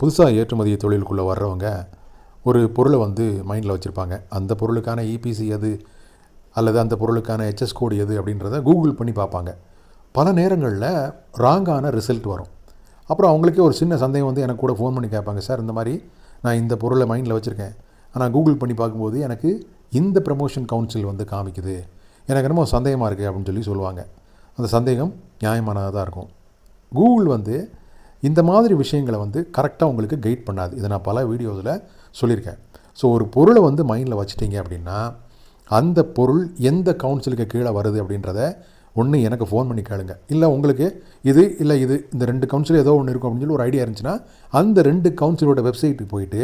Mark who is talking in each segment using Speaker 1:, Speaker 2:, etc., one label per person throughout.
Speaker 1: புதுசாக ஏற்றுமதி தொழிலுக்குள்ளே வர்றவங்க ஒரு பொருளை வந்து மைண்டில் வச்சுருப்பாங்க. அந்த பொருளுக்கான இபிசி எது? அல்லது அந்த பொருளுக்கான ஹெச்எஸ் கோடு எது? அப்படின்றத கூகுள் பண்ணி பார்ப்பாங்க. பல நேரங்களில் ராங்கான ரிசல்ட் வரும். அப்புறம் அவங்களுக்கே ஒரு சின்ன சந்தேகம் வந்து எனக்கு கூட ஃபோன் பண்ணி கேட்பாங்க. சார் இந்த மாதிரி நான் இந்த பொருளை மைண்டில் வச்சுருக்கேன். ஆனால் கூகுள் பண்ணி பார்க்கும்போது எனக்கு இந்த ப்ரமோஷன் கவுன்சில் வந்து காமிக்குது. எனக்கு என்னமோ சந்தேகமாக இருக்குது அப்படின்னு சொல்லி சொல்லுவாங்க. அந்த சந்தேகம் நியாயமானதாக தான் இருக்கும். கூகுள் வந்து இந்த மாதிரி விஷயங்களை வந்து கரெக்டாக உங்களுக்கு கைட் பண்ணாது. இதை நான் பல வீடியோஸில் சொல்லியிருக்கேன். ஸோ ஒரு பொருளை வந்து மைண்டில் வச்சுட்டீங்க அப்படின்னா அந்த பொருள் எந்த கவுன்சிலுக்கு கீழே வருது அப்படின்றத ஒன்று எனக்கு ஃபோன் பண்ணி கேளுங்க. இல்லை உங்களுக்கு இது இல்லை இது இந்த ரெண்டு கவுன்சில் ஏதோ ஒன்று இருக்கும் அப்படின்னு சொல்லி ஒரு ஐடியா இருந்துச்சுன்னா அந்த ரெண்டு கவுன்சிலோட வெப்சைட்டுக்கு போயிட்டு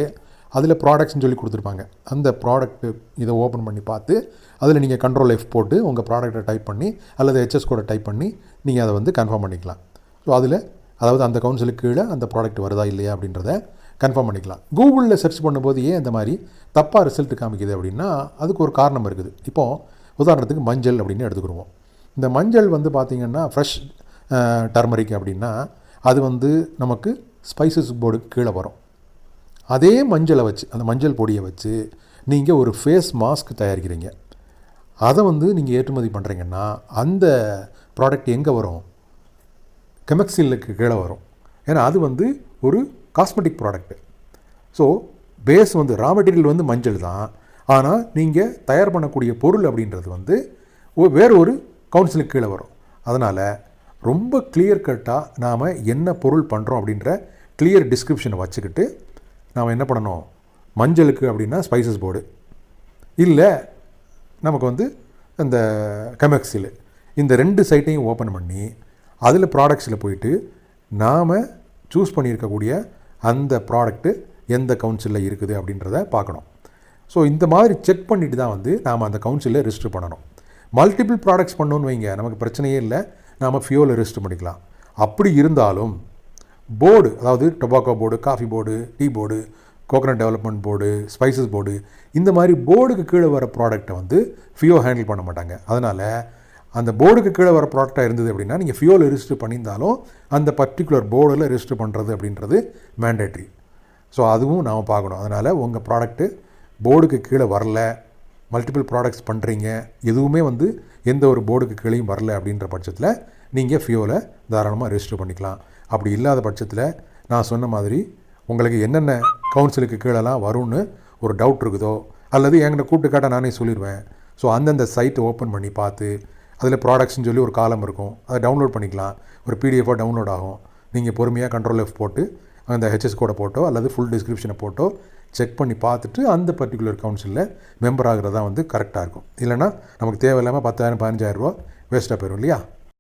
Speaker 1: அதில் ப்ராடக்ட்ஸ்னு சொல்லி கொடுத்துருப்பாங்க. அந்த ப்ராடக்ட்டு இதை ஓப்பன் பண்ணி பார்த்து அதில் நீங்கள் கண்ட்ரோல் எஃப் போட்டு உங்கள் ப்ராடக்ட்டை டைப் பண்ணி அல்லது ஹெச்எஸ் கோடை டைப் பண்ணி நீங்கள் அதை வந்து கன்ஃபார்ம் பண்ணிக்கலாம். ஸோ அதில் அதாவது அந்த கவுன்சிலுக்கு கீழே அந்த ப்ராடக்ட் வருதா இல்லையா அப்படின்றத கன்ஃபார்ம் பண்ணிக்கலாம். கூகுளில் சர்ச் பண்ணும்போது ஏன் இந்த மாதிரி தப்பாக ரிசல்ட் காமிக்குது அப்படின்னா அதுக்கு ஒரு காரணம் இருக்குது. இப்போது உதாரணத்துக்கு மஞ்சள் அப்படின்னு எடுத்துக்கிடுவோம். இந்த மஞ்சள் வந்து பார்த்திங்கன்னா ஃப்ரெஷ் டர்மரிக் அப்படின்னா அது வந்து நமக்கு ஸ்பைசஸ் போர்டுக்கு கீழே வரும். அதே மஞ்சளை வச்சு அந்த மஞ்சள் பொடியை வச்சு நீங்கள் ஒரு ஃபேஸ் மாஸ்க் தயாரிக்கிறீங்க. அதை வந்து நீங்கள் ஏற்றுமதி பண்ணுறீங்கன்னா அந்த ப்ராடக்ட் எங்கே வரும்? கெமெக்சிலுக்கு கீழே வரும். ஏன்னா அது வந்து ஒரு காஸ்மெட்டிக் ப்ராடக்ட்டு ஸோ பேஸ் வந்து ரா மெட்டீரியல் வந்து மஞ்சள் தான். ஆனால் நீங்கள் தயார் பண்ணக்கூடிய பொருள் அப்படின்றது வந்து வேறு வேற ஒரு கவுன்சிலுக்கு கீழே வரும். அதனால் ரொம்ப கிளியர் கட்டாக நாம் என்ன பொருள் பண்ணுறோம் அப்படின்ற கிளியர் டிஸ்கிரிப்ஷனை வச்சுக்கிட்டு நாம் என்ன பண்ணணும்? மஞ்சளுக்கு அப்படின்னா ஸ்பைசஸ் போர்டு இல்லை நமக்கு வந்து அந்த கெமெக்ஸில் இந்த ரெண்டு சைட்டையும் ஓப்பன் பண்ணி அதில் ப்ராடக்ட்ஸில் போயிட்டு நாம் சூஸ் பண்ணியிருக்கக்கூடிய அந்த ப்ராடக்ட்டு எந்த கவுன்சிலில் இருக்குது அப்படின்றத பார்க்கணும். ஸோ இந்த மாதிரி செக் பண்ணிட்டு தான் வந்து நாம் அந்த கவுன்சிலில் ரெஜிஸ்டர் பண்ணணும். மல்டிபிள் ப்ராடக்ட்ஸ் பண்ணோன்னு வைங்க நமக்கு பிரச்சனையே இல்லை. நாம் ஃபியூவில் ரெஜிஸ்டர் பண்ணிக்கலாம். அப்படி இருந்தாலும் போர்டு அதாவது tobacco board coffee board tea board coconut development board spices board இந்த மாதிரி போர்டுக்கு கீழே வர ப்ராடக்ட்டை வந்து ஃபியோ ஹேண்டில் பண்ண மாட்டாங்க. அதனால் அந்த போர்டுக்கு கீழே வர ப்ராடக்டாக இருந்தது அப்படின்னா நீங்கள் ஃபியூல் ரெஜிஸ்டர் பண்ணியிருந்தாலும் அந்த பர்டிகுலர் போர்டில் ரெஜிஸ்டர் பண்ணுறது அப்படின்றது மேண்டேட்ரி ஸோ அதுவும் நாம் பார்க்கணும். அதனால் உங்கள் ப்ராடக்ட்டு போர்டுக்கு கீழே வரல மல்டிபிள் ப்ராடக்ட்ஸ் பண்ணுறீங்க எதுவுமே வந்து எந்த ஒரு போர்டுக்கு கீழேயும் வரல அப்படின்ற பட்சத்தில் நீங்கள் ஃபியோவில் தாராளமாக ரெஜிஸ்டர் பண்ணிக்கலாம். அப்படி இல்லாத பட்சத்தில் நான் சொன்ன மாதிரி உங்களுக்கு என்னென்ன கவுன்சிலுக்கு கீழெல்லாம் வரும்னு ஒரு டவுட் இருக்குதோ அல்லது என்கிட்ட கூப்பிட்டு நானே சொல்லிடுவேன் ஸோ அந்தந்த சைட்டை ஓப்பன் பண்ணி பார்த்து அதில் ப்ராடக்ட்ஸ்னு சொல்லி ஒரு காலம் இருக்கும். அதை டவுன்லோட் பண்ணிக்கலாம். ஒரு பிடிஎஃபாக டவுன்லோட் ஆகும். நீங்கள் பொறுமையாக கண்ட்ரோல் எஃப் போட்டு அந்த ஹெச்எஸ் கோடை போட்டோ அல்லது ஃபுல் டிஸ்கிரிப்ஷனை போட்டோ செக் பண்ணி பார்த்துட்டு அந்த பர்டிகுலர் கவுன்சிலில் மெம்பர் ஆகிறதா வந்து கரெக்டாக இருக்கும். இல்லைன்னா நமக்கு தேவையில்லாமல் பத்தாயிரம் பதினஞ்சாயிரரூபா வேஸ்ட்டாக போயிடும் இல்லையா?